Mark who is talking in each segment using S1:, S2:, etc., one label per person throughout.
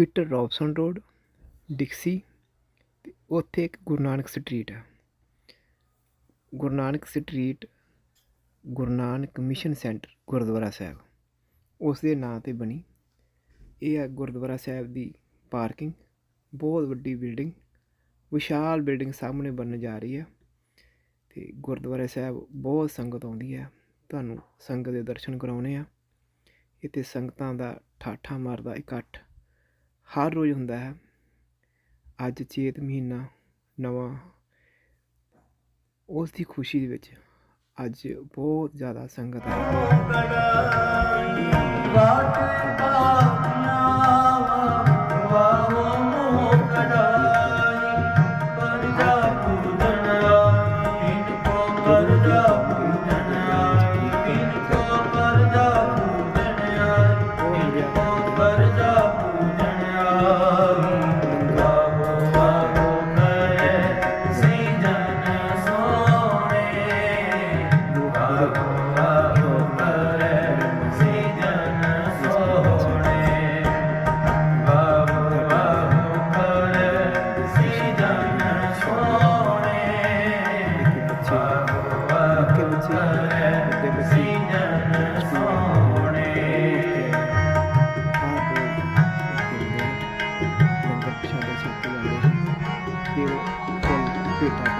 S1: Peter Robson road, ਡਿਕਸੀ ਅਤੇ ਉੱਥੇ ਇੱਕ ਗੁਰੂ ਨਾਨਕ ਸਟਰੀਟ ਹੈ Guru Nanak Street, Guru Nanak Mission Centre Gurdwara Sahib. ਉਸ ਦੇ ਨਾਂ 'ਤੇ ਬਣੀ। ਇਹ ਹੈ ਗੁਰਦੁਆਰਾ ਸਾਹਿਬ ਦੀ ਪਾਰਕਿੰਗ। ਬਹੁਤ ਵੱਡੀ ਬਿਲਡਿੰਗ, ਵਿਸ਼ਾਲ ਬਿਲਡਿੰਗ ਸਾਹਮਣੇ ਬਣਨ ਜਾ ਰਹੀ ਹੈ ਤੇ ਗੁਰਦੁਆਰਾ ਸਾਹਿਬ ਬਹੁਤ ਸੰਗਤ ਆਉਂਦੀ ਹੈ ਤੁਹਾਨੂੰ ਸੰਗਤ ਦੇ ਦਰਸ਼ਨ ਕਰਾਉਣੇ ਆ। ਇੱਥੇ ਸੰਗਤਾਂ ਦਾ ਠਾਠਾ ਮਾਰਦਾ ਇਕੱਠ ਹਰ ਰੋਜ਼ ਹੁੰਦਾ ਹੈ। ਅੱਜ ਚੇਤ ਮਹੀਨਾ ਨਵਾਂ, ਉਸ ਦੀ ਖੁਸ਼ੀ ਦੇ ਵਿੱਚ ਅੱਜ ਬਹੁਤ ਜ਼ਿਆਦਾ ਸੰਗਤ ਹੈ คื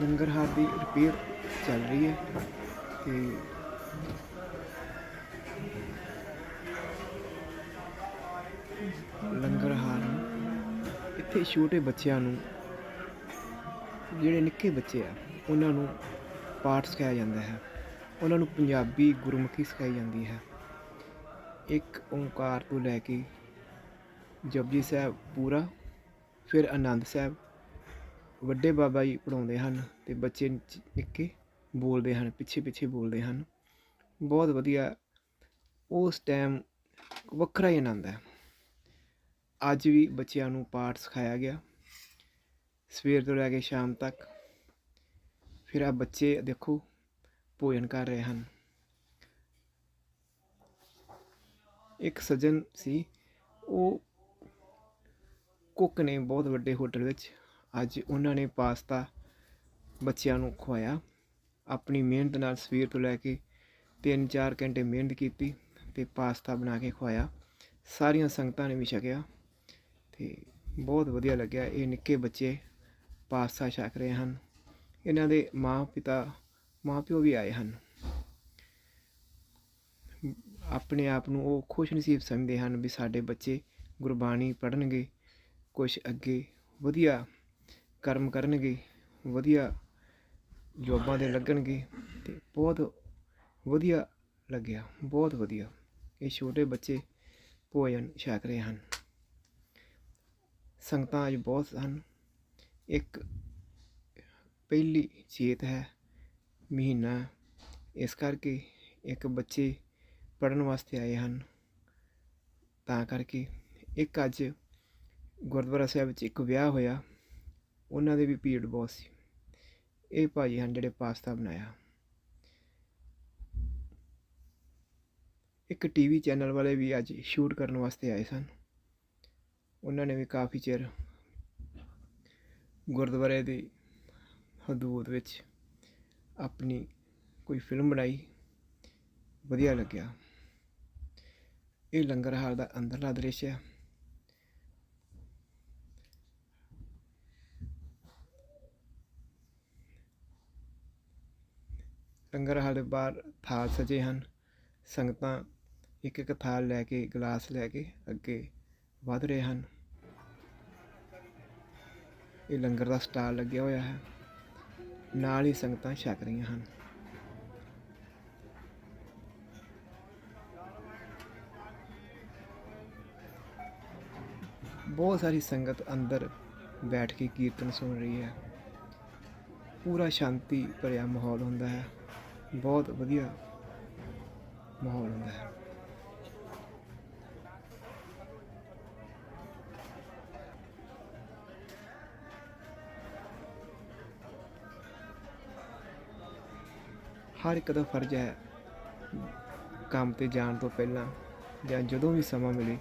S1: ਲੰਗਰ ਹਾਲ ਦੀ ਰਿਪੇਅਰ ਚੱਲ ਰਹੀ ਹੈ ਤੇ ਲੰਗਰ ਹਾਲ ਇੱਥੇ ਛੋਟੇ ਬੱਚਿਆਂ ਨੂੰ, ਜਿਹੜੇ ਨਿੱਕੇ ਬੱਚੇ ਆ, ਉਹਨਾਂ ਨੂੰ ਪਾਠ ਸਿਖਾਇਆ ਜਾਂਦਾ ਹੈ। ਉਹਨਾਂ ਨੂੰ ਪੰਜਾਬੀ ਗੁਰਮੁਖੀ ਸਿਖਾਈ ਜਾਂਦੀ ਹੈ। ਇੱਕ ਓਂਕਾਰ ਤੋਂ ਲੈ ਕੇ ਜਪਜੀ ਸਾਹਿਬ ਪੂਰਾ, ਫਿਰ ਆਨੰਦ ਸਾਹਿਬ ਵੱਡੇ ਬਾਬਾ ਜੀ ਪੜਾਉਂਦੇ ਹਨ ਤੇ ਬੱਚੇ ਨਿੱਚ- ਨਿੱਕੇ ਬੋਲਦੇ ਹਨ, ਪਿੱਛੇ ਪਿੱਛੇ ਬੋਲਦੇ ਹਨ। ਬਹੁਤ ਵਧੀਆ, ਉਸ ਟਾਈਮ ਵੱਖਰਾ ਹੀ ਆਨੰਦ ਹੈ। ਅੱਜ ਵੀ ਬੱਚਿਆਂ ਨੂੰ ਪਾਠ ਸਿਖਾਇਆ ਗਿਆ। ਸਵੇਰ ਤੋਂ ਲੈ ਕੇ ਸ਼ਾਮ ਤੱਕ। ਫਿਰ ਆ ਬੱਚੇ ਦੇਖੋ, ਭੋਜਨ ਕਰ ਰਹੇ ਹਨ। ਇੱਕ ਸੱਜਣ ਸੀ, ਉਹ ਕੁੱਕ ਨੇ ਬਹੁਤ ਵੱਡੇ ਹੋਟਲ ਵਿੱਚ ਅੱਜ ਉਹਨਾਂ ਨੇ ਪਾਸਤਾ ਬੱਚਿਆਂ ਨੂੰ ਖਵਾਇਆ। ਆਪਣੀ ਮਿਹਨਤ ਨਾਲ ਸਵੇਰ ਤੋਂ ਲੈ ਕੇ 3-4 ਘੰਟੇ ਮਿਹਨਤ ਕੀਤੀ ਤੇ ਪਾਸਤਾ ਬਣਾ ਕੇ ਖਵਾਇਆ। ਸਾਰੀਆਂ ਸੰਗਤਾਂ ਨੇ ਵੀ ਛਕਿਆ ਤੇ ਬਹੁਤ ਵਧੀਆ ਲੱਗਿਆ। ਇਹ ਨਿੱਕੇ ਬੱਚੇ ਪਾਸਤਾ ਛਕ ਰਹੇ ਹਨ। ਇਹਨਾਂ ਦੇ ਮਾਂ ਪਿਤਾ ਮਾਂ ਪਿਓ ਵੀ ਆਏ ਹਨ। ਆਪਣੇ ਆਪ ਨੂੰ ਉਹ ਖੁਸ਼ ਨਸੀਬ ਸਮਝਦੇ ਹਨ ਵੀ ਸਾਡੇ ਬੱਚੇ ਗੁਰਬਾਣੀ ਪੜ੍ਹਨਗੇ ਕੁਝ ਅੱਗੇ ਵਧੀਆ ਕਰਮ ਕਰਨਗੇ, ਵਧੀਆ ਜੋਬਾਂ ਦੇ ਲੱਗਣਗੇ ਤੇ ਬਹੁਤ ਵਧੀਆ ਲੱਗਿਆ, ਬਹੁਤ ਵਧੀਆ। ਇਹ ਛੋਟੇ ਬੱਚੇ ਭੋਜਨ ਛਕ ਰਹੇ ਹਨ। ਸੰਗਤਾਂ ਅੱਜ ਬਹੁਤ ਹਨ। ਇੱਕ ਪਹਿਲੀ ਚੇਤ ਹੈ ਮਹੀਨਾ। ਇਸ ਕਰਕੇ ਇੱਕ ਬੱਚੇ ਪੜਨ ਵਾਸਤੇ ਆਏ ਹਨ। ਤਾਂ ਕਰਕੇ ਇੱਕ ਅੱਜ ਗੁਰਦੁਆਰਾ ਸਾਹਿਬ ਵਿੱਚ ਇੱਕ ਵਿਆਹ ਹੋਇਆ। ਉਹਨਾਂ ਦੇ ਵੀ ਭੀੜ ਬਹੁਤ ਸੀ। ਇਹ ਭਾਜੀ ਹਨ ਜਿਹੜੇ ਪਾਸਤਾ ਬਣਾਇਆ। ਇੱਕ ਟੀਵੀ ਚੈਨਲ ਵਾਲੇ ਵੀ ਅੱਜ ਸ਼ੂਟ ਕਰਨ ਵਾਸਤੇ ਆਏ ਸਨ। ਉਹਨਾਂ ਨੇ ਵੀ ਕਾਫੀ ਚਿਰ ਗੁਰਦੁਆਰੇ ਦੀ ਹਦੂਦ ਵਿੱਚ ਆਪਣੀ ਕੋਈ ਫਿਲਮ ਬਣਾਈ। ਵਧੀਆ ਲੱਗਿਆ। ਇਹ ਲੰਗਰ ਹਾਲ ਦਾ ਅੰਦਰਲਾ ਦ੍ਰਿਸ਼ ਹੈ। ਲੰਗਰ ਹਾਲ ਦੇ ਬਾਹਰ ਥਾਲ ਸਜੇ ਹਨ। ਸੰਗਤਾਂ ਇੱਕ ਇੱਕ ਥਾਲ ਲੈ ਕੇ, ਗਲਾਸ ਲੈ ਕੇ ਅੱਗੇ ਵਧ ਰਹੇ ਹਨ। ਇਹ ਲੰਗਰ ਦਾ ਸਟਾਲ ਲੱਗਿਆ ਹੋਇਆ ਹੈ। ਨਾਲ ਹੀ ਸੰਗਤਾਂ ਛਕ ਰਹੀਆਂ ਹਨ। ਬਹੁਤ ਸਾਰੀ ਸੰਗਤ ਅੰਦਰ ਬੈਠ ਕੇ ਕੀਰਤਨ ਸੁਣ ਰਹੀ ਹੈ। ਪੂਰਾ ਸ਼ਾਂਤੀ ਭਰਿਆ ਮਾਹੌਲ ਹੁੰਦਾ ਹੈ। ਬਹੁਤ ਵਧੀਆ ਮਾਹੌਲ ਹੁੰਦਾ ਹੈ। ਹਰ ਇੱਕ ਦਾ ਫਰਜ਼ ਹੈ ਕੰਮ ਤੇ ਜਾਣ ਤੋਂ ਪਹਿਲਾਂ ਜਾਂ ਜਦੋਂ ਵੀ ਸਮਾਂ ਮਿਲੇ